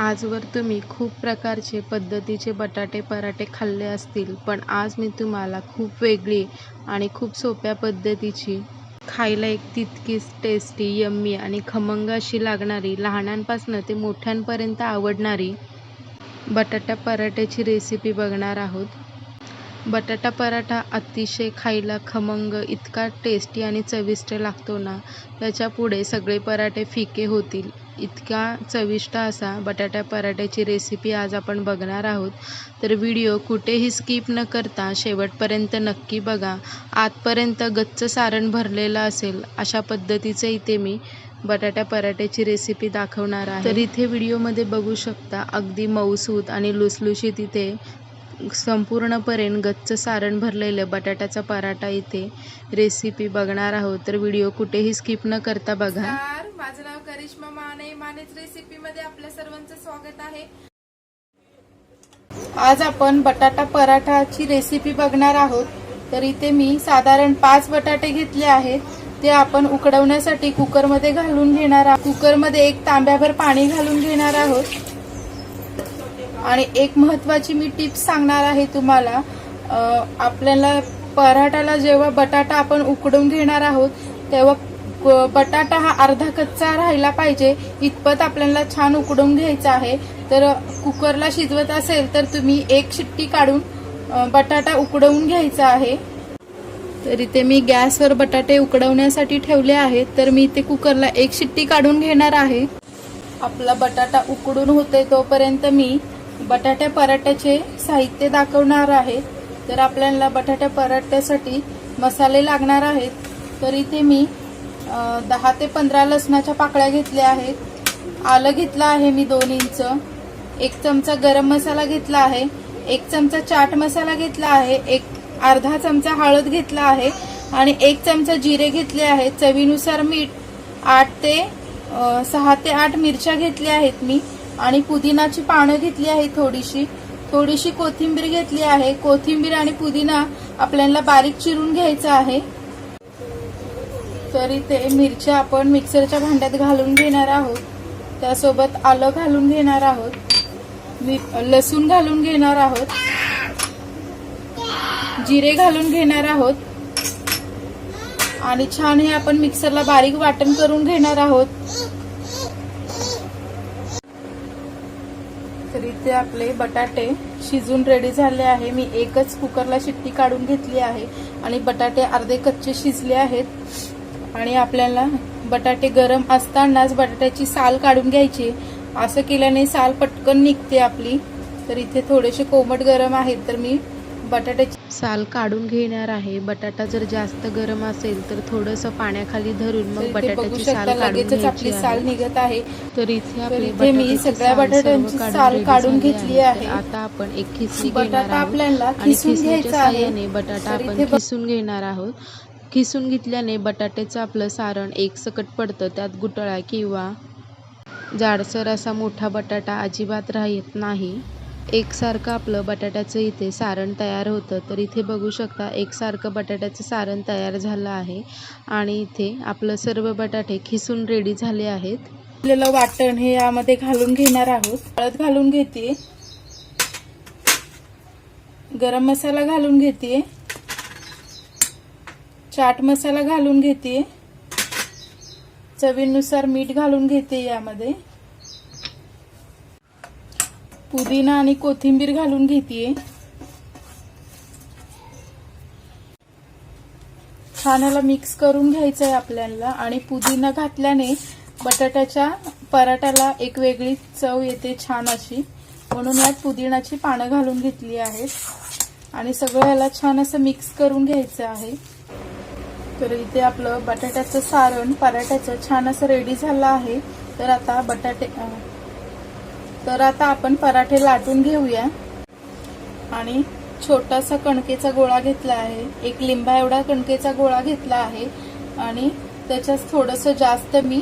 आजवर तुम्ही खूप प्रकारचे पद्धतीचे बटाटे पराठे खाल्ले असतील पण आज मी तुम्हाला खूप वेगळी आणि खूप सोप्या पद्धतीची खायला एक तितकीच टेस्टी यम्मी आणि खमंग अशी लागणारी लहानांपासून ते मोठ्यांपर्यंत आवडणारी बटाटा पराठ्याची रेसिपी बघणार आहोत. बटाटा पराठा अतिशय खायला खमंग इतका टेस्टी आणि चविष्ट लागतो ना. त्याच्या पुढे सगळे पराठे फिके होतील. इतका चविष्ट असा बटाटा पराठ्याची रेसिपी आज आपण बघणार आहोत. तर व्हिडिओ कुठेही स्किप न करता शेवटपर्यंत नक्की बघा. आतपर्यंत गच्च सारण भरलेलं असेल अशा पद्धतीचं इथे मी बटाटा पराठ्याची रेसिपी दाखवणार आहे. तर इथे व्हिडिओमध्ये बघू शकता अगदी मऊसूत आणि लुसलुशीत इथे संपूर्णपणे गच्च सारण भरलेलं बटाट्याचा पराठा इथे. रेसिपी बघणार आहोत तर व्हिडिओ कुठेही स्किप न करता बघा. माझं नाव करिश्मा माने. मानेच रेसिपी मध्ये आपल्या सर्वांचं स्वागत आहे. आज आपण बटाटा पराठाची रेसिपी बघणार आहोत. तर इथे मी साधारण पाच बटाटे घेतले आहेत. ते आपण उकडवण्यासाठी कुकरमध्ये घालून घेणार आहोत. कुकरमध्ये एक तांब्याभर पाणी घालून घेणार आहोत. आणि एक महत्वाची मी टिप्स सांगणार आहे तुम्हाला आपल्याला पराठाला जेव्हा बटाटा आपण उकडून घेणार आहोत तेव्हा बटाटा हा अर्धा कच्चा राहिला पाहिजे इतपत आपल्याला छान उकडून घ्यायचा आहे. तर कुकरला शिजवत असेल तर तुम्ही एक शिट्टी काढून बटाटा उकडवून घ्यायचा आहे. तर इथे मी गॅसवर बटाटे उकडवण्यासाठी ठेवले आहेत तर मी इथे कुकरला एक शिट्टी काढून घेणार आहे. आपला बटाटा उकडून होते तोपर्यंत मी बटाट्या पराठ्याचे साहित्य दाखवणार आहे तर आपल्याला बटाट्या पराठ्यासाठी मसाले लागणार आहेत. तर इथे मी दहा ते पंधरा लसणाच्या पाकळ्या घेतल्या आहेत. आलं घेतलं आहे मी दोन इंच. एक चमचा गरम मसाला घेतला आहे. एक चमचा चाट मसाला घेतला आहे. एक अर्धा चमचा हळद घेतला आहे. आणि एक चमचा जिरे घेतले आहे चवीनुसार मीठ आठ ते सहा ते आठ मिरच्या घेतल्या आहेत मी. आणि पुदिनाची पानं घेतली आहे थोडीशी. थोडीशी कोथिंबीर घेतली आहे. कोथिंबीर आणि पुदिना आपल्याला बारीक चिरून घ्यायचा आहे. तर इथे मिरच्या आपण मिक्सरच्या भांड्यात घालून घेणार आहोत. त्यासोबत आलं घालून घेणार आहोत. मी- लसूण घालून घेणार आहोत. जिरे घालून घेणार आहोत. आणि छान हे आपण मिक्सरला बारीक वाटण करून घेणार आहोत. तर इथे आपले बटाटे शिजून रेडी झाले आहे. मी एकच कुकरला शिट्टी काढून घेतली आहे आणि बटाटे अर्धे कच्चे शिजले आहेत. आणि आपल्याला बटाटे गरम असतानाच बटाट्याची साल काढून घ्यायची. असं केल्याने साल पटकन निघते आपली. तर इथे थोडेसे कोमट गरम आहेत. तर मी बटाट्याची साल काढून घेणार आहे. बटाटा जर जास्त गरम असेल तर थोडंसं पाण्याखाली धरून मग बटाट्याची साल काढून आपली साल निघत आहे. तर इथे आपली मी सगळ्या बटाट्यांची साल काढून घेतली आहे. आता आपण एक खिसणी घेणार बटाटा आहोत. आपल्याला आणि आहे. साहाय्याने बटाटा आपण खिसून घेणार आहोत. खिसून घेतल्याने बटाट्याचं आपलं सारण एक सकट पडतं. त्यात गुटळा किंवा जाडसर असा मोठा बटाटा अजिबात राहत नाही. एकसारखं आपलं बटाट्याचं इथे सारण तयार होतं. तर इथे बघू शकता एकसारखं बटाट्याचं सारण तयार झालं आहे. आणि इथे आपलं सर्व बटाटे खिसून रेडी झाले आहेत. आपल्याला वाटण हे यामध्ये घालून घेणार आहोत. हळद घालून घेते गरम मसाला घालून घेते चाट मसाला घालून घेते चवीनुसार मीठ घालून घेते यामध्ये. पुदिना आणि कोथिंबीर घालून घेते छान याला मिक्स करून घ्यायचं आहे आपल्याला. आणि पुदिना घातल्याने बटाट्याच्या पराठ्याला एक वेगळी चव येते छान अशी. म्हणून यात पुदिनाची पानं घालून घेतली आहेत. आणि सगळं याला छान असं मिक्स करून घ्यायचं आहे. तर इथे आपलं बटाट्याचं सारण पराठ्याचं छान असं रेडी झालं आहे. तर आता बटाटे तर आता आपण पराठे लाटून घेऊया. आणि छोटासा कणकेचा गोळा घेतला आहे. एक लिंबा एवढा कणकेचा गोळा घेतला आहे. आणि त्याच्यात थोडंसं जास्त मी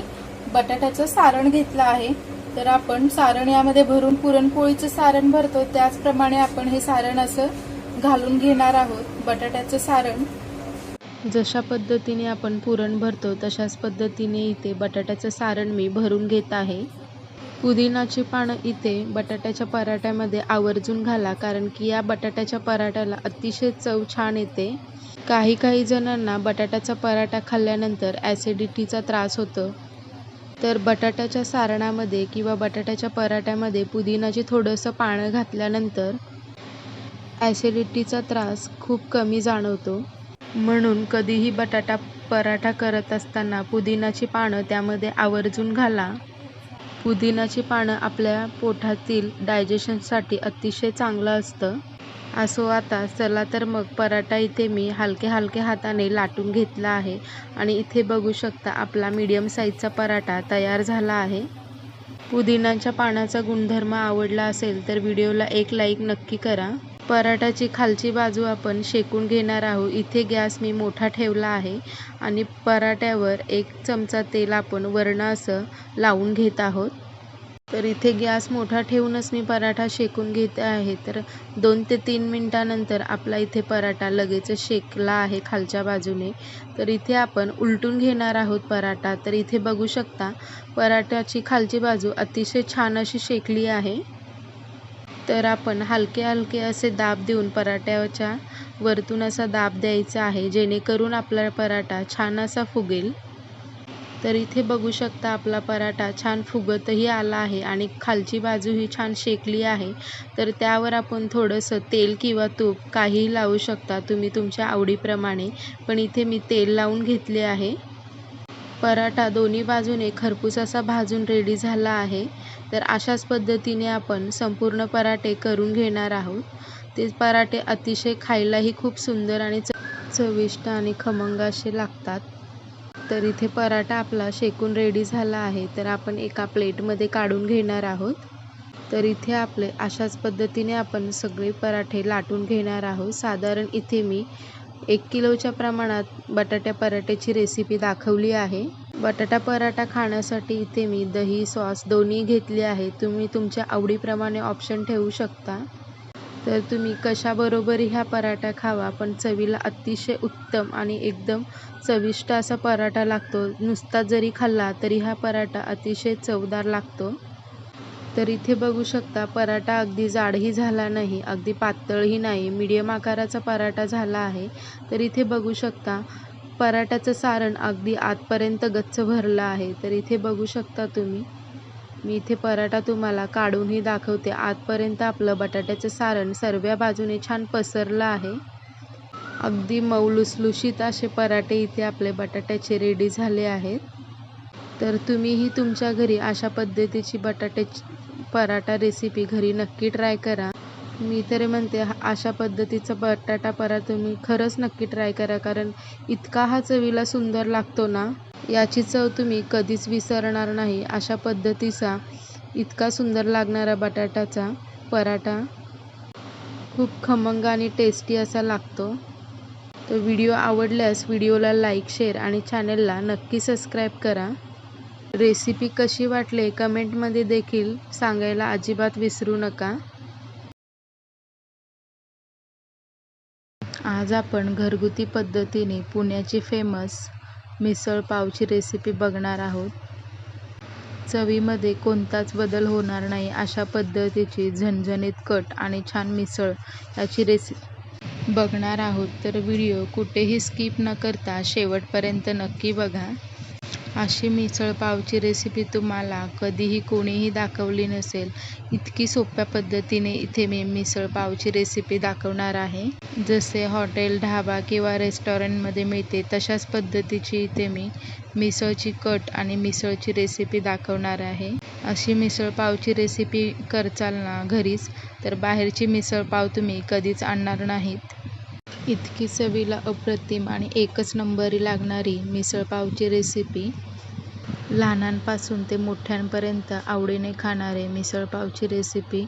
बटाट्याचं सारण घेतलं आहे. तर आपण सारण यामध्ये भरून पुरणपोळीचं सारण भरतो. त्याचप्रमाणे आपण हे सारण असं घालून घेणार आहोत बटाट्याचं सारण. जशा पद्धतीने आपण पुरण भरतो तशाच पद्धतीने इथे बटाट्याचं सारण मी भरून घेत आहे. पुदिनाची पानं इथे बटाट्याच्या पराठ्यामध्ये आवर्जून घाला कारण की या बटाट्याच्या पराठ्याला अतिशय चव छान येते. काही काही जणांना बटाट्याचा पराठा खाल्ल्यानंतर ॲसिडिटीचा त्रास होतो. तर बटाट्याच्या सारणामध्ये किंवा बटाट्याच्या पराठ्यामध्ये पुदिनाचे थोडंसं पानं घातल्यानंतर ॲसिडिटीचा त्रास खूप कमी जाणवतो. म्हणून कधीही बटाटा पराठा करत असताना पुदिनाची पानं त्यामध्ये आवर्जून घाला. पुदिनाची पानं आपल्या पोटातील डायजेशनसाठी अतिशय चांगलं असतं. असो आता चला तर मग पराठा इथे मी हलक्या हलक्या हाताने लाटून घेतला आहे आणि इथे बघू शकता आपला मीडियम साईजचा पराठा तयार झाला आहे. पुदिनाच्या पानाचा गुणधर्म आवडला असेल तर व्हिडिओला एक लाईक नक्की करा. पराठाची खालची बाजू आपण शेकून घेणार आहोत. इथे गॅस मी मोठा ठेवला आहे आणि पराठ्यावर एक चमचा तेल आपण वरण असं लावून घेत आहोत. तर इथे गॅस मोठा ठेवूनच मी पराठा शेकून घेते आहे. तर दोन ते तीन मिनटानंतर आपला इथे पराठा लगेच शेकला आहे खालच्या बाजूने. तर इथे आपण उलटून घेणार आहोत पराठा. तर इथे बघू शकता पराठ्याची खालची बाजू अतिशय छान अशी शेकली आहे. तर आपण हलके हलके असे दाब देऊन पराठ्याच्या वरतून असा दाब द्यायचा आहे जेणेकरून आपला पराठा छान असा फुगेल. तर इथे बघू शकता आपला पराठा छान फुगतही आला आहे आणि खालची बाजूही छान शेकली आहे. तर त्यावर आपण थोडंसं तेल किंवा तूप काहीही लावू शकता तुम्ही तुमच्या आवडीप्रमाणे. पण इथे मी तेल लावून घेतले आहे. पराठा दोन्ही बाजूने खरपूस असा भाजून रेडी झाला आहे. तर अशाच पद्धतीने आपण संपूर्ण पराठे करून घेणार आहोत. ते पराठे अतिशय खायलाही खूप सुंदर आणि च चविष्ट आणि खमंग असे लागतात. तर इथे पराठा आपला शेकून रेडी झाला आहे. तर आपण एका प्लेटमध्ये काढून घेणार आहोत. तर इथे आपले अशाच पद्धतीने आपण सगळे पराठे लाटून घेणार आहोत. साधारण इथे मी एक किलोच्या प्रमाणात बटाट्या पराठ्याची रेसिपी दाखवली आहे. बटाटा पराठा खाण्यासाठी इथे मी दही सॉस दोन्ही घेतले आहे. तुम्ही तुमच्या आवडीप्रमाणे ऑप्शन ठेवू शकता. तर तुम्ही कशाबरोबर ह्या पराठा खावा पण चवीला अतिशय उत्तम आणि एकदम चविष्ट असा पराठा लागतो. नुसता जरी खाल्ला तरी हा पराठा अतिशय चवदार लागतो. तर इथे बघू शकता पराठा अगदी जाडही झाला नाही अगदी पातळही नाही मीडियम आकाराचा पराठा झाला आहे. तर इथे बघू शकता पराठ्याचं सारण अगदी आतपर्यंत गच्च भरलं आहे. तर इथे बघू शकता तुम्ही मी इथे पराठा तुम्हाला काढूनही दाखवते. आतपर्यंत आपलं बटाट्याचं सारण सर्व्या बाजूने छान पसरलं आहे. अगदी मऊ लुसलुशीत असे पराठे इथे आपले बटाट्याचे रेडी झाले आहेत. तर तुम्हीही तुमच्या घरी अशा पद्धतीची बटाट्याची पराठा रेसिपी घरी नक्की ट्राय करा. मी तरी म्हणते अशा पद्धतीचा बटाटा पराठा तुम्ही खरंच नक्की ट्राय करा कारण इतका हा चवीला सुंदर लागतो ना याची चव तुम्ही कधीच विसरणार नाही. अशा पद्धतीचा इतका सुंदर लागणारा बटाटाचा पराठा खूप खमंग आणि टेस्टी असा लागतो. तर व्हिडिओ आवडल्यास व्हिडिओला लाईक शेअर आणि चॅनलला नक्की सबस्क्राईब करा. रेसिपी कशी वाटले कमेंटमध्ये देखील सांगायला अजिबात विसरू नका. आज आपण घरगुती पद्धतीने पुण्याची फेमस मिसळ पावची रेसिपी बघणार आहोत. चवीमध्ये कोणताच बदल होणार नाही अशा पद्धतीची झणझणीत कट आणि छान मिसळ याची रेसिपी बघणार आहोत. तर व्हिडिओ कुठेही स्किप न करता शेवटपर्यंत नक्की बघा. अशी मिसळपावची रेसिपी तुम्हाला कधीही कोणीही दाखवली नसेल. इतकी सोप्या पद्धतीने इथे मी मिसळपावची रेसिपी दाखवणार आहे. जसे हॉटेल ढाबा किंवा रेस्टॉरंटमध्ये मिळते तशाच पद्धतीची इथे मी मिसळची कट आणि मिसळची रेसिपी दाखवणार आहे. अशी मिसळपावची रेसिपी करचाल ना घरीच तर बाहेरची मिसळपाव तुम्ही कधीच आणणार नाहीत. इतकी चवीला अप्रतिम आणि एकच नंबरी लागणारी मिसळपावची रेसिपी लहानांपासून ते मोठ्यांपर्यंत आवडीने खाणारे मिसळपावची रेसिपी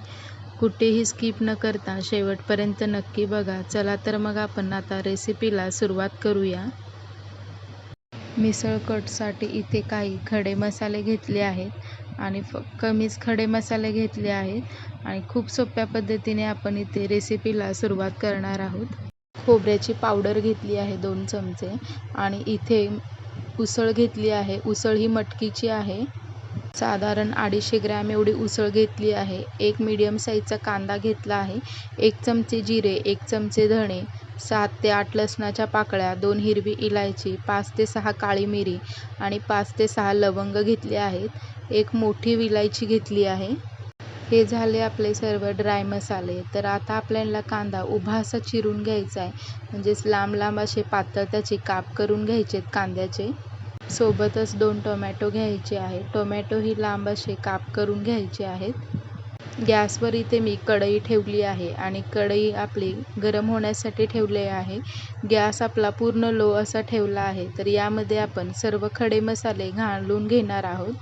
कुठेही स्किप न करता शेवटपर्यंत नक्की बघा. चला तर मग आपण आता रेसिपीला सुरुवात करूया. मिसळ कटसाठी इथे काही खडे मसाले घेतले आहेत आणि फ कमीच खडे मसाले घेतले आहेत आणि खूप सोप्या पद्धतीने आपण इथे रेसिपीला सुरुवात करणार आहोत. खोबऱ्याची पावडर घेतली आहे दोन चमचे. आणि इथे उसळ घेतली आहे. उसळ ही मटकीची आहे. साधारण अडीचशे ग्रॅम एवढी उसळ घेतली आहे. एक मीडियम साईजचा कांदा घेतला आहे. एक चमचे जिरे एक चमचे धणे सात ते आठ लसणाच्या पाकळ्या दोन हिरवी इलायची पाच ते सहा काळी मिरी आणि पाच ते सहा लवंग घेतले आहेत. एक मोठी विलायची घेतली आहे. हे झाले आपले सर्व ड्राय मसाले. तर आता आपल्याला कांदा उभा असा चिरून घ्यायचा आहे. म्हणजेच लांब लांब असे पातळ त्याचे काप करून घ्यायचे आहेत कांद्याचे. सोबतच दोन टोमॅटो घ्यायचे आहे टोमॅटो ही लांब असे काप करून घ्यायचे आहेत. गॅसवर इथे मी कढई ठेवली आहे आणि कढई आपली गरम होण्यासाठी ठेवले आहे. गॅस आपला पूर्ण लो असा ठेवला आहे. तर यामध्ये आपण सर्व खडे मसाले घालून घेणार आहोत.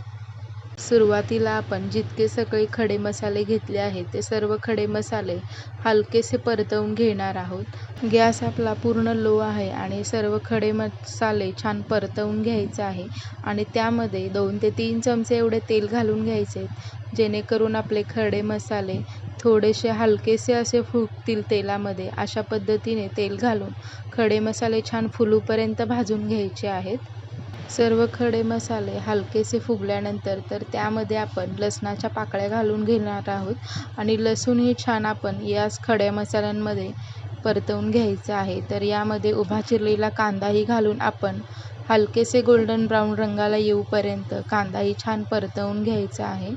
सुरुवातीला आपण जितके सगळे खडे मसाले घेतले आहेत ते सर्व खडे मसाले हलकेसे परतवून घेणार आहोत. गॅस आपला पूर्ण लो आहे आणि सर्व खडे मसाले छान परतवून घ्यायचे आहे आणि त्यामध्ये दोन ते तीन चमचे एवढे तेल घालून घ्यायचे जेणेकरून आपले खडे मसाले थोडेसे हलकेसे असे फुगतील तेलामध्ये. अशा पद्धतीने तेल घालून खडे मसाले छान फुलूपर्यंत भाजून घ्यायचे आहेत. सर्व खडे मसाले हलकेसे फुगल्यानंतर तर त्यामध्ये आपण लसणाच्या पाकळ्या घालून घेणार आहोत. आणि लसूणही छान आपण याच खड्या मसाल्यांमध्ये परतवून घ्यायचं आहे. तर यामध्ये उभा चिरलेला कांदाही घालून आपण हलकेसे गोल्डन ब्राऊन रंगाला येऊपर्यंत कांदाही छान परतवून घ्यायचा आहे.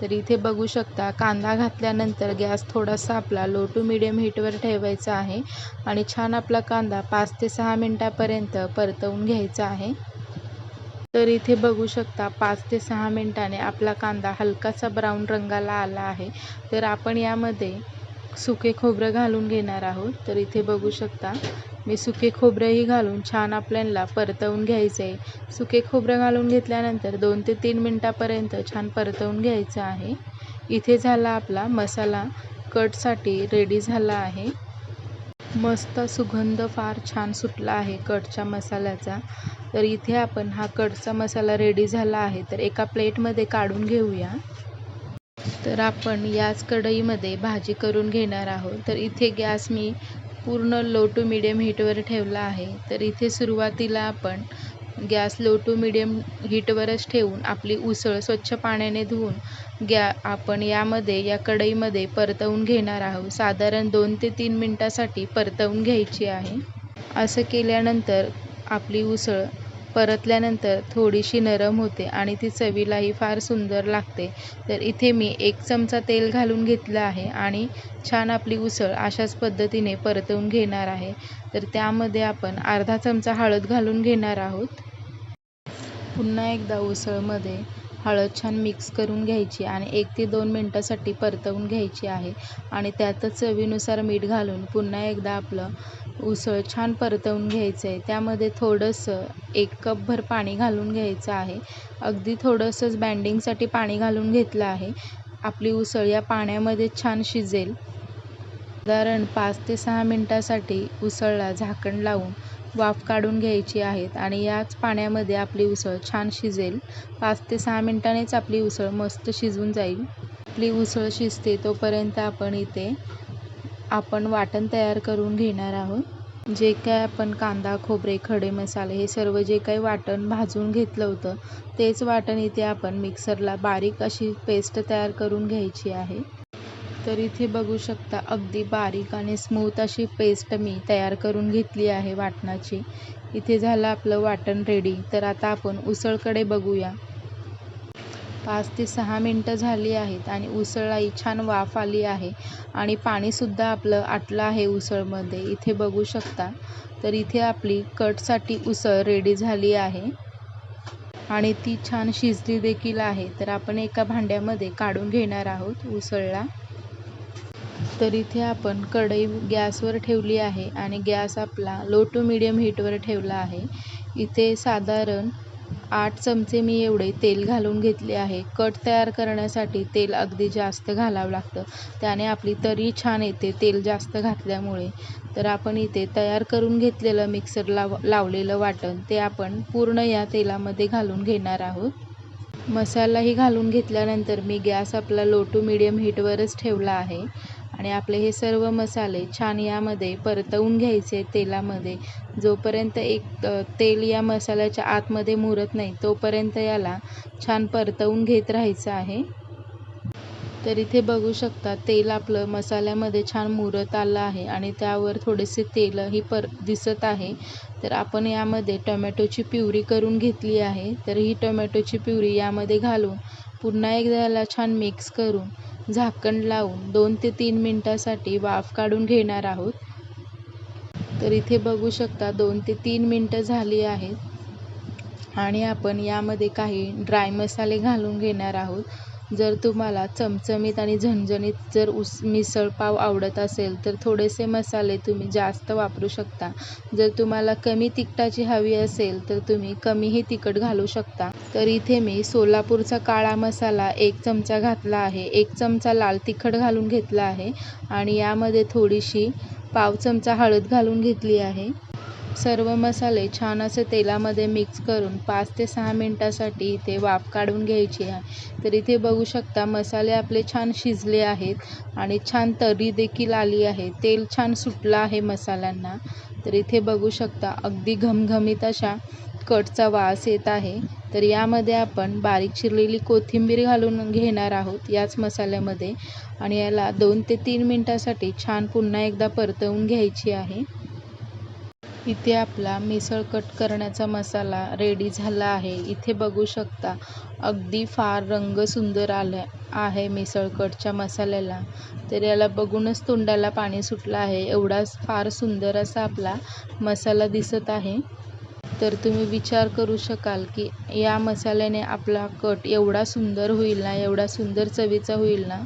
तर इथे बघू शकता कांदा घातल्यानंतर गॅस थोडासा आपला लो टू मिडियम हीटवर ठेवायचा आहे. आणि छान आपला कांदा पाच ते सहा मिनटापर्यंत परतवून घ्यायचा आहे. तर इथे बघू शकता पाच ते सहा मिनटाने आपला कांदा हलकासा ब्राऊन रंगाला आला आहे. तर आपण यामध्ये सुके खोबरं घालून घेणार आहोत. तर इथे बघू शकता मी सुके खोबरंही घालून छान आपल्याला परतवून घ्यायचं आहे सुके खोबरं घालून घेतल्यानंतर दोन ते तीन मिनटापर्यंत छान परतवून घ्यायचं आहे. इथे झाला आपला मसाला कटसाठी रेडी झाला आहे. मस्त सुगंध फार छान सुटला आहे कटच्या मसाल्याचा. तर इथे आपण हा कटचा मसाला रेडी झाला आहे. तर एका प्लेटमध्ये काढून घेऊया. तर आपण याच कढईमध्ये भाजी करून घेणार आहोत. तर इथे गॅस मी पूर्ण लो टू मिडियम हीटवर ठेवला आहे. तर इथे सुरुवातीला आपण गॅस लो टू मिडियम हीटवरच ठेवून आपली उसळ स्वच्छ पाण्याने धुवून गॅ आपण यामध्ये या कढईमध्ये परतवून घेणार आहोत. साधारण दोन ते तीन मिनटासाठी परतवून घ्यायची आहे. असं केल्यानंतर आपली उसळ परतल्यानंतर थोडीशी नरम होते आणि ती चवीलाही फार सुंदर लागते. तर इथे मी एक चमचा तेल घालून घेतलं आहे आणि छान आपली उसळ अशाच पद्धतीने परतवून घेणार आहे. तर त्यामध्ये आपण अर्धा चमचा हळद घालून घेणार आहोत. पुन्हा एकदा उसळमध्ये हळद छान मिक्स करून घ्यायची आणि एक ते दोन मिनटासाठी परतवून घ्यायची आहे. आणि त्यातच चवीनुसार मीठ घालून पुन्हा एकदा आपलं उसळ छान परतवून घ्यायचं आहे. त्यामध्ये थोडंसं एक कपभर पाणी घालून घ्यायचं आहे. अगदी थोडंसंच बँडिंगसाठी पाणी घालून घेतलं आहे. आपली उसळ या पाण्यामध्ये छान शिजेल. साधारण पाच ते सहा मिनटासाठी उसळला झाकण लावून वाफ काढून घ्यायची आहेत आणि याच पाण्यामध्ये आपली उसळ छान शिजेल. पाच ते सहा मिनटानेच आपली उसळ मस्त शिजून जाईल. आपली उसळ शिजते तोपर्यंत आपण इथे आपण वाटण तयार करून घेणार आहोत. जे काय आपण कांदा खोबरे खडे मसाले हे सर्व जे काही वाटण भाजून घेतलं होतं तेच वाटण इथे आपण मिक्सरला बारीक अशी पेस्ट तयार करून घ्यायची आहे. तर इथे बघू शकता अगदी बारीक आणि स्मूथ अशी पेस्ट मी तयार करून घेतली आहे वाटणाची. इथे झालं आपलं वाटण रेडी तर आता आपण उसळकडे बघूया. पाच ते सहा मिनटं झाली आहेत आणि उसळलाही छान वाफ आली आहे आणि पाणीसुद्धा आपलं आटलं आहे उसळमध्ये. इथे बघू शकता. तर इथे आपली कटसाठी उसळ रेडी झाली आहे. आणि ती छान शिजली देखील आहे. तर आपण एका भांड्यामध्ये काढून घेणार आहोत उसळला. तर इथे आपण कढई गॅसवर ठेवली आहे आणि गॅस आपला लो टू मिडियम हीटवर ठेवला आहे. इथे साधारण आठ चमचे मी एवढे तेल घालून घेतले आहे. कट तयार करण्यासाठी तेल अगदी जास्त घालावं लागतं. त्याने आपली तरी छान येते तेल जास्त घातल्यामुळे. तर आपण इथे तयार करून घेतलेलं मिक्सर लाव लावलेलं वाटण ते आपण पूर्ण या तेलामध्ये घालून घेणार आहोत. मसालाही घालून घेतल्यानंतर मी गॅस आपला लो टू मिडियम हीटवरच ठेवला आहे. आणि आपले हे सर्व मसाले छान यामध्ये परतवून घ्यायचे तेलामध्ये. जोपर्यंत एक तेल या मसाल्याच्या आतमध्ये मुरत नाही तोपर्यंत याला छान परतवून घेत राहायचं आहे. तर इथे बघू शकता तेल आपलं मसाल्यामध्ये छान मुरत आलं आहे आणि त्यावर थोडेसे तेलही पर दिसत आहे. तर आपण यामध्ये टोमॅटोची प्युरी करून घेतली आहे. तर ही टोमॅटोची प्युरी यामध्ये घालून पुन्हा एकदा याला छान मिक्स करून झाकण लावून दोन ते तीन मिनटासाठी वाफ काढून घेणार आहोत. तर इथे बघू शकता दोन ते तीन मिनटं झाली आहेत. आणि आपण यामध्ये काही ड्राय मसाले घालून घेणार आहोत. जर तुम्हाला चमचमीत आणि झणझणीत जर उस मिसळपाव आवडत असेल तर थोडेसे मसाले तुम्ही जास्त वापरू शकता. जर तुम्हाला कमी तिखटाची हवी असेल तर तुम्ही कमीही तिखट घालू शकता. तर इथे मी सोलापूरचा काळा मसाला एक चमचा घातला आहे. एक चमचा लाल तिखट घालून घेतला आहे. आणि यामध्ये थोडीशी पाव चमचा हळद घालून घेतली आहे. सर्व मसाले छान असे तेलामध्ये मिक्स करून पाच ते सहा मिनटासाठी इथे वाफ काढून घ्यायची आहे. तर इथे बघू शकता मसाले आपले छान शिजले आहेत आणि छान तरी देखील आली आहे. तेल छान सुटलं आहे मसाल्यांना. तर इथे बघू शकता अगदी घमघमीत अशा कटचा वास येत आहे. तर यामध्ये आपण बारीक चिरलेली कोथिंबीर घालून घेणार आहोत याच मसाल्यामध्ये. आणि याला दोन ते तीन मिनटासाठी छान पुन्हा एकदा परतवून घ्यायची आहे. इथे आपला मिसळ कट करण्याचा मसाला रेडी झाला आहे. इथे बघू शकता अगदी फार रंग सुंदर आला आहे मिसळ कटच्या मसाल्याला. तर याला बघूनच तोंडाला पाणी सुटलं आहे. एवढा फार सुंदर असा आपला मसाला दिसत आहे. तर तुम्ही विचार करू शकाल की या मसाल्याने आपला कट एवढा सुंदर होईल ना? एवढा सुंदर चवीचा होईल ना?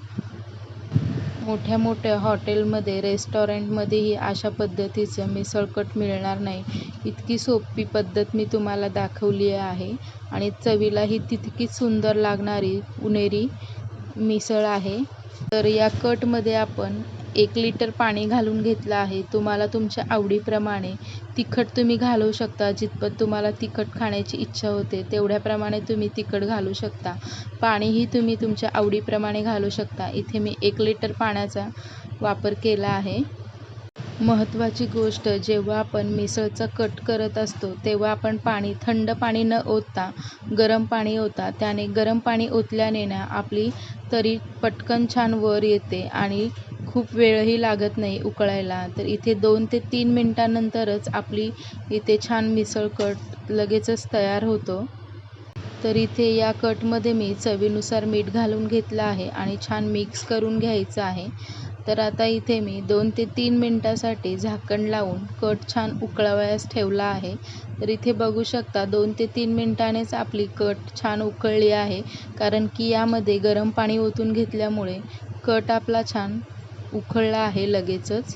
मोठ्या मोठ्या हॉटेलमध्ये रेस्टॉरंटमध्येही अशा पद्धतीचं मिसळ कट मिळणार नाही. इतकी सोपी पद्धत मी तुम्हाला दाखवली आहे आणि चवीलाही तितकीच सुंदर लागणारी पुणेरी मिसळ आहे. तर या कटमध्ये आपण एक लिटर पाणी घालून घेतलं आहे. तुम्हाला तुमच्या आवडीप्रमाणे तिखट तुम्ही घालवू शकता. जितपत तुम्हाला तिखट खाण्याची इच्छा होते तेवढ्याप्रमाणे तुम्ही तिखट घालू शकता. पाणीही तुम्ही तुमच्या आवडीप्रमाणे घालू शकता. इथे मी एक लिटर पाण्याचा वापर केला आहे. महत्त्वाची गोष्ट जेव्हा आपण मिसळचा कट करत असतो तेव्हा आपण पाणी थंड पाणी न ओतता गरम पाणी ओता त्याने गरम पाणी ओतल्याने ना आपली तरी पटकन छान वर येते आणि खूप वेळही लागत नाही उकळायला. तर इथे दोन ते तीन मिनटानंतरच आपली इथे छान मिसळ कट लगेचच तयार होतो. तर इथे या कटमध्ये मी चवीनुसार मीठ घालून घेतलं आहे आणि छान मिक्स करून घ्यायचं आहे. तर आता इथे मी दोन ते तीन मिनटासाठी झाकण लावून कट छान उकळावयास ठेवला आहे. तर इथे बघू शकता दोन ते तीन मिनटानेच आपली कट छान उकळली आहे. कारण की यामध्ये गरम पाणी ओतून घेतल्यामुळे कट आपला छान उकळला आहे लगेचच.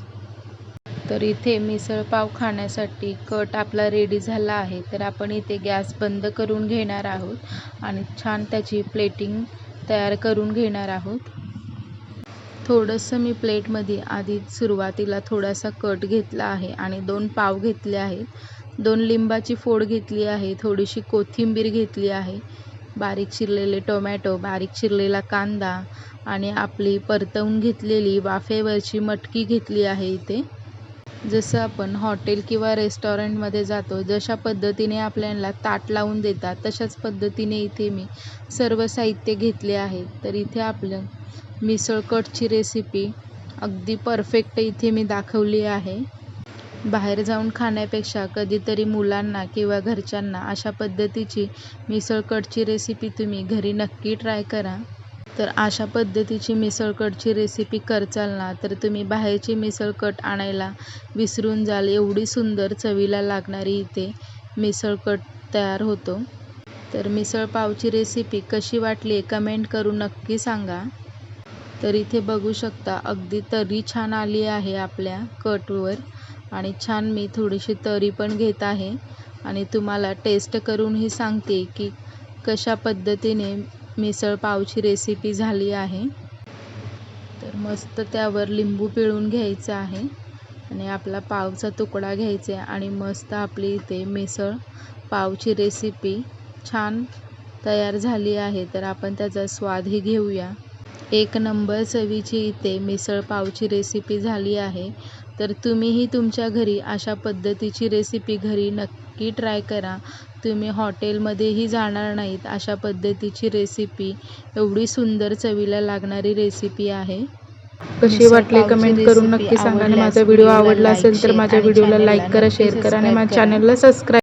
तर इथे मिसळपाव खाण्यासाठी कट आपला रेडी झाला आहे. तर आपण इथे गॅस बंद करून घेणार आहोत आणि छान त्याची प्लेटिंग तयार करून घेणार आहोत. थोडंसं मी प्लेटमध्ये आधी सुरुवातीला थोडासा कट घेतला आहे आणि दोन पाव घेतले आहेत. दोन लिंबाची फोड घेतली आहे थोडीशी कोथिंबीर घेतली आहे बारीक चिरलेले टोमॅटो बारीक चिरलेला कांदा आणि आपली परतवून घेतलेली वाफेवरची मटकी घेतली आहे इथे. जसं आपण हॉटेल किंवा रेस्टॉरंटमध्ये जातो जशा पद्धतीने आपल्याला ताट लावून देतात तशाच पद्धतीने इथे मी सर्व साहित्य घेतले आहे. तर इथे आपलं मिसळ कटची रेसिपी अगदी परफेक्ट इथे मी दाखवली आहे. बाहेर जाऊन खाण्यापेक्षा कधीतरी मुलांना किंवा घरच्यांना अशा पद्धतीची मिसळ कटची रेसिपी तुम्ही घरी नक्की ट्राय करा. तर अशा पद्धतीची मिसळ कटची रेसिपी करचाल ना तर तुम्ही बाहेरची मिसळ कट आणायला विसरून जाल. एवढी सुंदर चवीला लागणारी इथे मिसळ कट तयार होतो. तर मिसळ पावची रेसिपी कशी वाटली कमेंट करून नक्की सांगा. तर इथे बघू शकता अगदी तरी छान आली आहे आपल्या कटवर. आणि छान मी थोडीशी तरी पण घेत आहे. आणि तुम्हाला टेस्ट करूनही सांगते की कशा पद्धतीने मिसळ पावची रेसिपी झाली आहे. तर मस्त त्यावर लिंबू पिळून घ्यायचं आहे. आणि आपला पावचा तुकडा घ्यायचा आहे. आणि मस्त आपली इथे मिसळ पावची रेसिपी छान तयार झाली आहे. तर आपण त्याचा स्वादही घेऊया. एक नंबर चवीची इथे मिसळ पावची रेसिपी झाली आहे. तर तुम्हीही तुमच्या घरी अशा पद्धतीची रेसिपी घरी नक्की ट्राय करा. तुम्ही हॉटेलमध्येही जाणार नाहीत अशा पद्धतीची रेसिपी एवढी सुंदर चवीला लागणारी रेसिपी आहे. कशी वाटली कमेंट करून नक्की सांगा आणि माझा व्हिडिओ आवडला असेल तर माझ्या व्हिडिओला लाईक करा शेअर करा आणि माझ्या. चॅनलला सबस्क्राईब